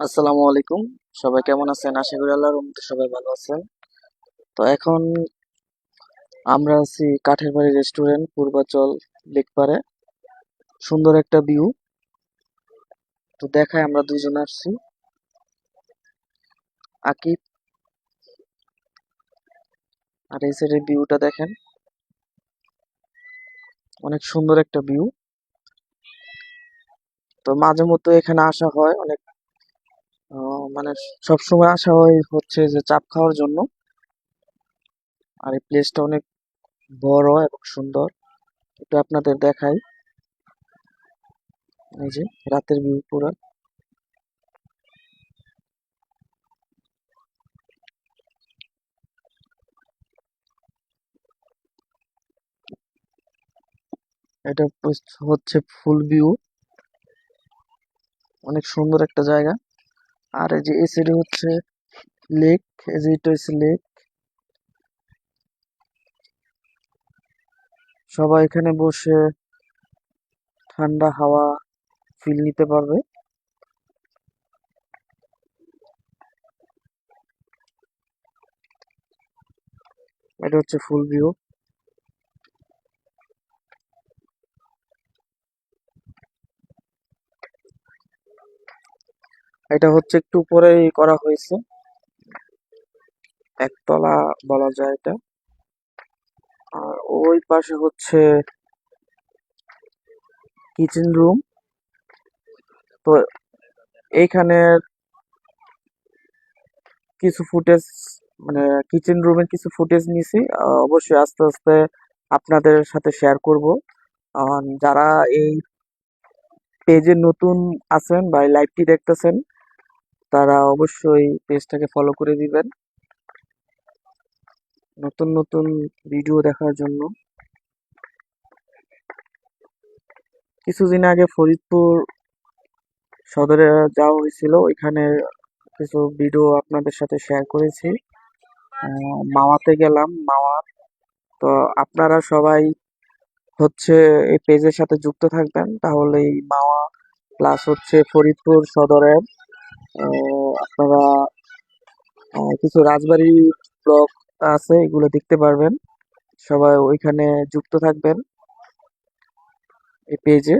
আসসালামু আলাইকুম। সবাই কেমন আছেন? আশা করি আল্লাহর রহমতে সবাই ভালো আছেন। তো এখন আমরা আছি কাঠের বাড়ি রেস্টুরেন্ট, পূর্বাচল, লেকপাড়ে। সুন্দর একটা ভিউ। তো দেখায় আমরা দুজন আসছি। আকিব আর এই সাইডের ভিউটা দেখেন। অনেক সুন্দর একটা ভিউ। তো মাঝে মধ্যে এখানে আসা হয় অনেক মানে সবসময় আসা হয় হচ্ছে যে চাপ খাওয়ার জন্য। আর এই প্লেসটা অনেক বড় এবং সুন্দর। একটু আপনাদের দেখাই। এই যে, রাতের ভিউ পুরো। এটা হচ্ছে ফুল ভিউ অনেক সুন্দর একটা জায়গা। আর এই যে এই সাইডে হচ্ছে লেক, এই যে এটা হচ্ছে লেক। সবাই এখানে বসে ঠান্ডা হাওয়া ফিল নিতে পারবে। এটা হচ্ছে ফুল ভিউ এটা হচ্ছে একটু উপরেই করা হয়েছে। একতলা বলা যায় এটা। আর ওই পাশে হচ্ছে কিচেন রুম তো এইখানে কিছু ফুটেজ মানে কিচেন রুমের কিছু ফুটেজ নিছি। অবশ্যই আস্তে আস্তে আপনাদের সাথে শেয়ার করব। যারা এই পেজে নতুন আছেন বা লাইভটি দেখতেছেন তারা অবশ্যই পেজটাকে ফলো করে দিবেন। নতুন নতুন ভিডিও দেখার জন্য। কিছুদিন আগে ফরিদপুর সদরে যাওয়া হয়েছিল। ওইখানে কিছু ভিডিও আপনাদের সাথে শেয়ার করেছি। মাওয়াতে গেলাম মাওয়া তো আপনারা সবাই হচ্ছে এই পেজের সাথে যুক্ত থাকবেন। তাহলে এই মাওয়া প্লাস হচ্ছে ফরিদপুর সদরের আপনারা কিছু রাজবাড়ি ব্লগ আছে, এগুলো দেখতে পারবেন। সবাই ওইখানে যুক্ত থাকবেন এই পেজে।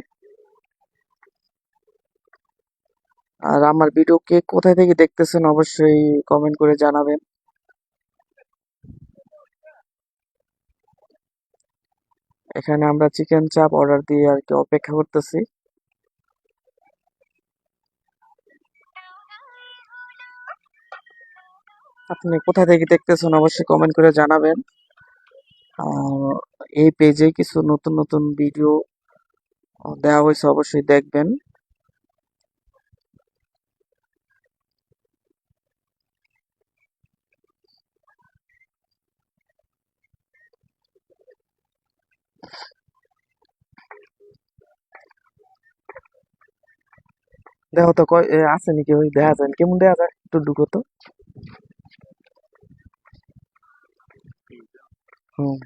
আর আমার ভিডিও কে কোথায় থেকে দেখতেছেন অবশ্যই কমেন্ট করে জানাবেন। এখানে আমরা চিকেন চাপ অর্ডার দিয়ে আর কি অপেক্ষা করতেছি। আপনি কোথা থেকে দেখতেছেন অবশ্যই কমেন্ট করে জানাবেন। এই পেজে কিছু নতুন নতুন ভিডিও দেওয়া হয়েছে অবশ্যই দেখবেন। দেখো তো কয় আছে নাকি? ওই দেখা যায় কেমন দেখা যায়? একটু ঢুকো তো। হুম।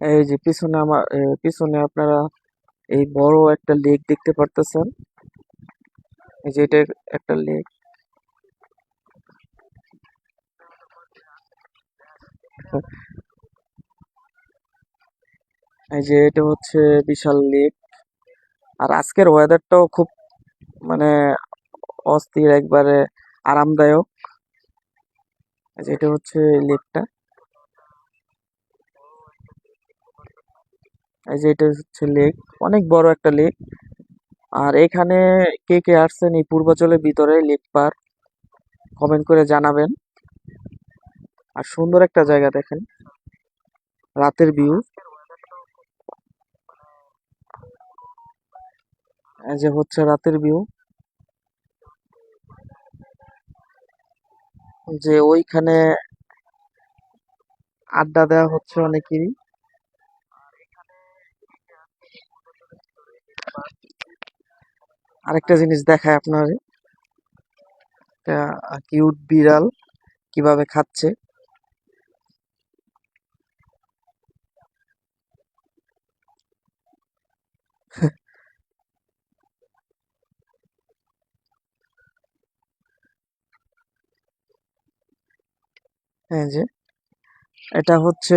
এই যে পিছনে আমার পিছনে আপনারা এই বড় একটা লেক দেখতে পারতেছেন। এই যে এটা একটা লেক এই যে এটা হচ্ছে বিশাল লেক আর আজকের ওয়েদারটাও খুব মানে অস্থির, একবারে আরামদায়ক। এটা হচ্ছে লেকটা এই যে, এটা হচ্ছে লেক। অনেক বড় একটা লেক। আর এখানে কে কে আসছেন এই পূর্বাচলের ভিতরে, লেক পার কমেন্ট করে জানাবেন। আর সুন্দর একটা জায়গা দেখেন। রাতের ভিউ। এই যে, হচ্ছে রাতের ভিউ। যে ওইখানে আড্ডা দেওয়া হচ্ছে অনেকেরই। আরেকটা জিনিস দেখায় আপনার। কিউট বিড়াল কীভাবে খাচ্ছে। এই যে, এটা হচ্ছে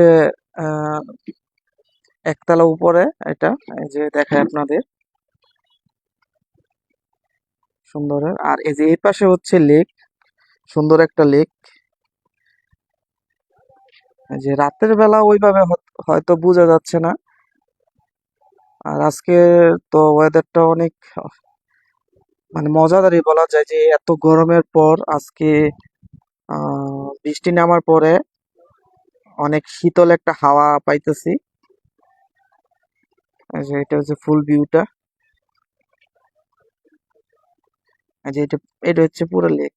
একতলা উপরে এটা, এই যে দেখায় আপনাদের। সুন্দরের, আর এই যে এই পাশে হচ্ছে লেক সুন্দর একটা লেক যে রাতের বেলা ওইভাবে হয়তো বোঝা যাচ্ছে না। আর আজকে তো ওয়েদারটা অনেক মানে মজাদারই বলা যায় যে এত গরমের পর আজকে বৃষ্টি নামার পরে অনেক শীতল একটা হাওয়া পাইতেছি। যে এটা হচ্ছে ফুল ভিউটা যে এটা এটা হচ্ছে পুরো লেক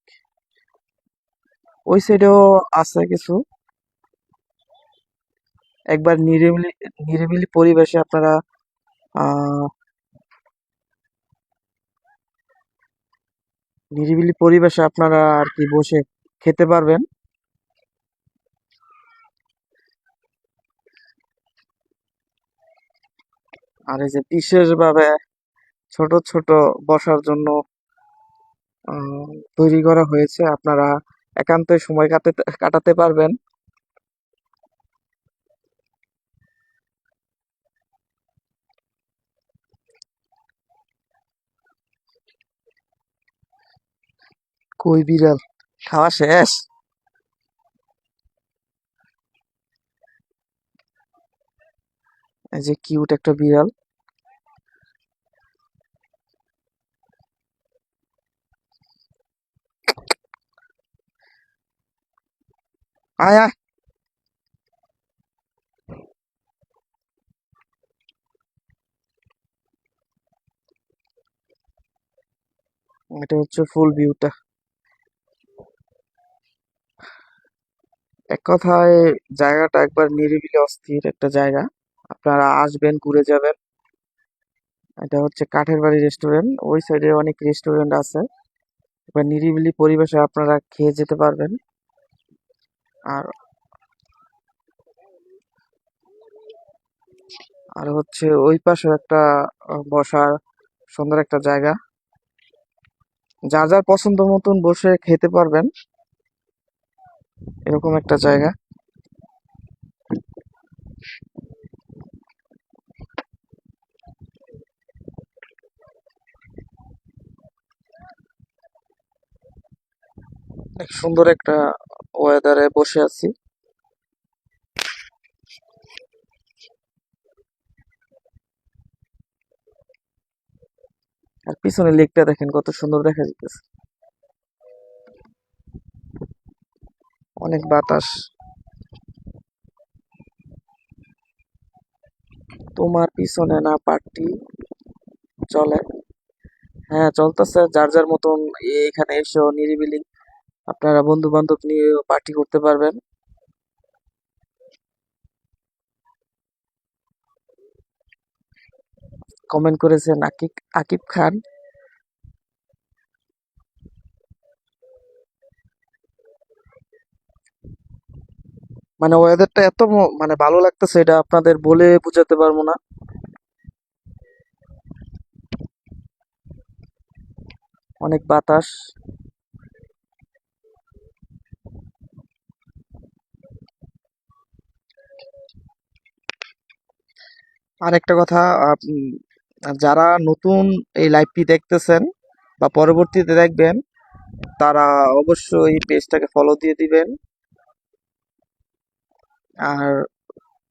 ওই সাইডেও আছে কিছু। একবার নিরিবিলি নিরিবিলি পরিবেশে আপনারা নিরিবিলি পরিবেশে আপনারা আর কি বসে খেতে পারবেন। আর এই যে বিশেষভাবে ছোট ছোট বসার জন্য তৈরি করা হয়েছে। আপনারা একান্তই সময় কাটাতে কাটাতে পারবেন। কই বিড়াল? খাওয়া শেষ? এই যে কিউট একটা বিড়াল। আয় এটা হচ্ছে ফুল ভিউটা। এক কথায় জায়গাটা একবার নিরিবিলি অস্থির একটা জায়গা। আপনারা আসবেন, ঘুরে যাবেন। এটা হচ্ছে কাঠের বাড়ি রেস্টুরেন্ট ওই সাইডে অনেক রেস্টুরেন্ট আছে। এবার নিরিবিলি পরিবেশে আপনারা খেয়ে যেতে পারবেন। আর আর হচ্ছে ওই পাশে একটা বসার সুন্দর একটা জায়গা। যার যার পছন্দ মতন বসে খেতে পারবেন। এরকম একটা জায়গা। সুন্দর একটা ওয়েদারে বসে আছি। আর পিছনে লেকটা দেখেন কত সুন্দর দেখা যাইতেছে। অনেক বাতাস। তোমার পিছনে না পার্টি চলে। হ্যাঁ চলতেছে। যার যার মতন এখানে এসেও নিরিবিলি আপনারা বন্ধু বান্ধব নিয়ে পার্টি করতে পারবেন। কমেন্ট করেছেন আকিব আকিব খান। মানে ওয়েদারটা এত মানে ভালো লাগতেছে এটা আপনাদের বলে বোঝাতে পারব না। অনেক বাতাস। আর একটা কথা যারা নতুন এই লাইভটি দেখতেছেন বা পরবর্তীতে দেখবেন, তারা অবশ্যই পেজটাকে ফলো দিয়ে দিবেন। আর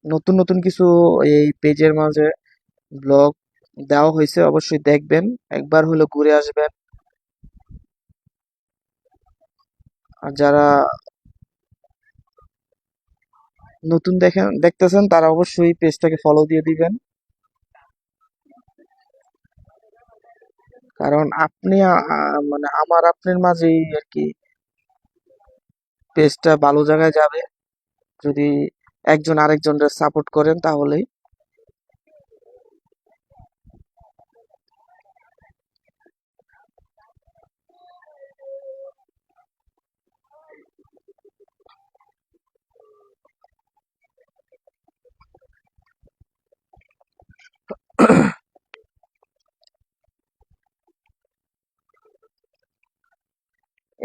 নতুন নতুন কিছু এই পেজের মাঝে ব্লগ দেওয়া হয়েছে, অবশ্যই দেখবেন। একবার হলো ঘুরে আসবেন। আর যারা নতুন দেখেন দেখতেছেন, তারা অবশ্যই পেজটাকে ফলো দিয়ে দিবেন। কারণ আপনি মানে আমার আপনার মাঝেই আর কি পেজটা ভালো জায়গায় যাবে। যদি একজন আরেকজনের সাপোর্ট করেন তাহলেই।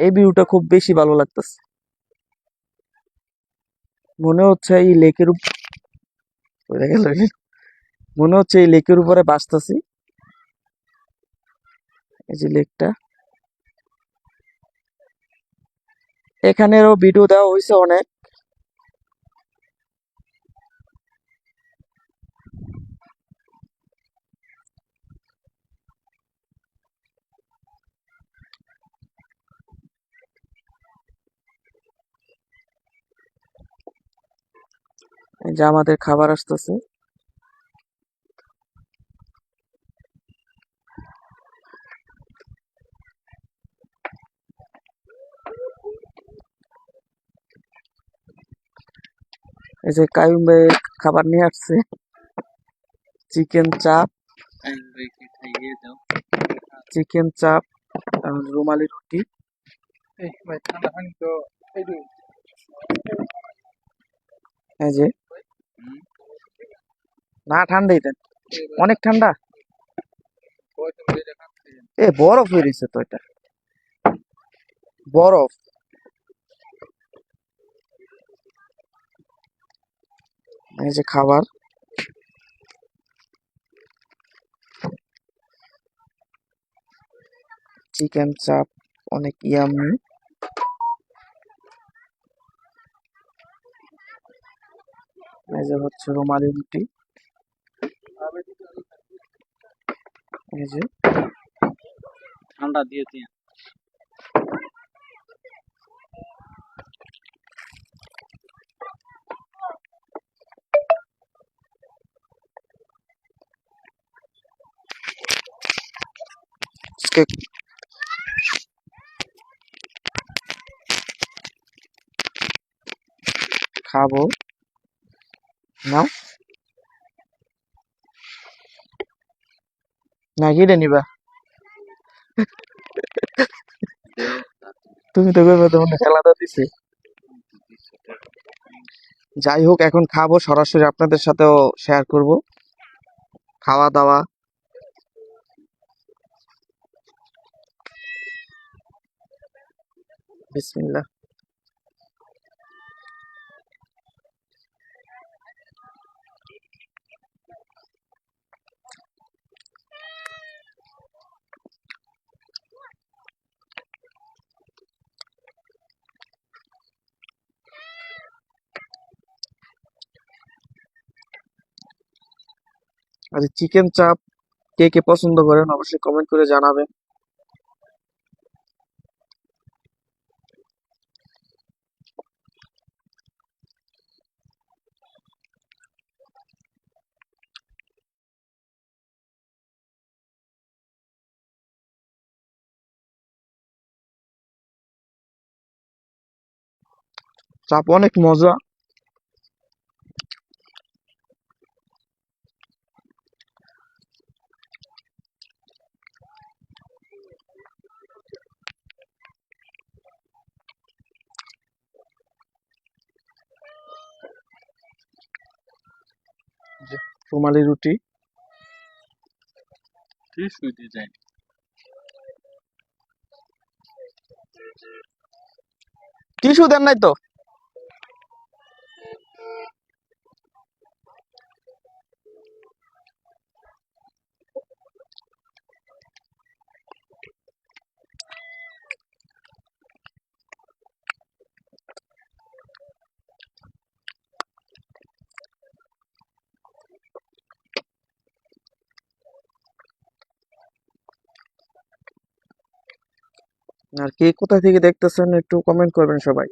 এই ভিউটা খুব বেশি ভালো লাগতেছে। মনে হচ্ছে এই লেকের মনে হচ্ছে এই লেকের উপরে বাসতেছি এই যে লেকটা। এখানেরও ভিডিও দেওয়া হয়েছে অনেক এই যে আমাদের খাবার আসতেছে। এই যে কায়ুম ভাই খাবার নিয়ে আসছে। চিকেন চাপ। চিকেন চাপ রুমালি রুটি। এই যে না ঠান্ডাই দেন। অনেক ঠান্ডা। এ, বরফ হয়ে গেছে তো এটা। বরফ। এই যে খাবার। চিকেন চাপ, অনেক ইয়ামি। এই যে হচ্ছে রুমালি রুটি। এই যে ঠান্ডা দিয়ে দিয়ে আজকে খাব না না কিনে নিবা। তুমি তো করবে, তোমার খেলাটা দিছে। যাই হোক, এখন খাব, সরাসরি আপনাদের সাথেও শেয়ার করব। খাওয়া দাওয়া। বিসমিল্লাহ। আর চিকেন চাপ কে কে পছন্দ করেন অবশ্যই কমেন্ট করে জানাবেন। চাপ অনেক মজা। রুমালি রুটি। টিসু টিস্যু দেন নাই তো? আর কে কোথা থেকে দেখতেছেন একটু কমেন্ট করবেন সবাই।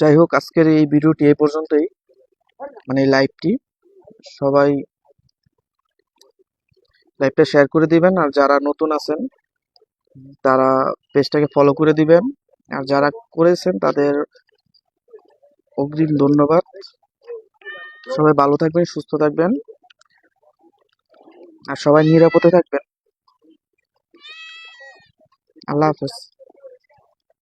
যাই হোক, আজকের এই ভিডিওটি এই পর্যন্তই। মানে লাইভটি সবাই লাইভটা শেয়ার করে দিবেন, আর যারা নতুন আছেন, তারা পেজটাকে ফলো করে দিবেন, আর যারা করেছেন তাদের অগ্রিম ধন্যবাদ। সবাই ভালো থাকবেন, সুস্থ থাকবেন, আর সবাই নিরাপদে থাকবেন। আল্লাহ হাফেজ।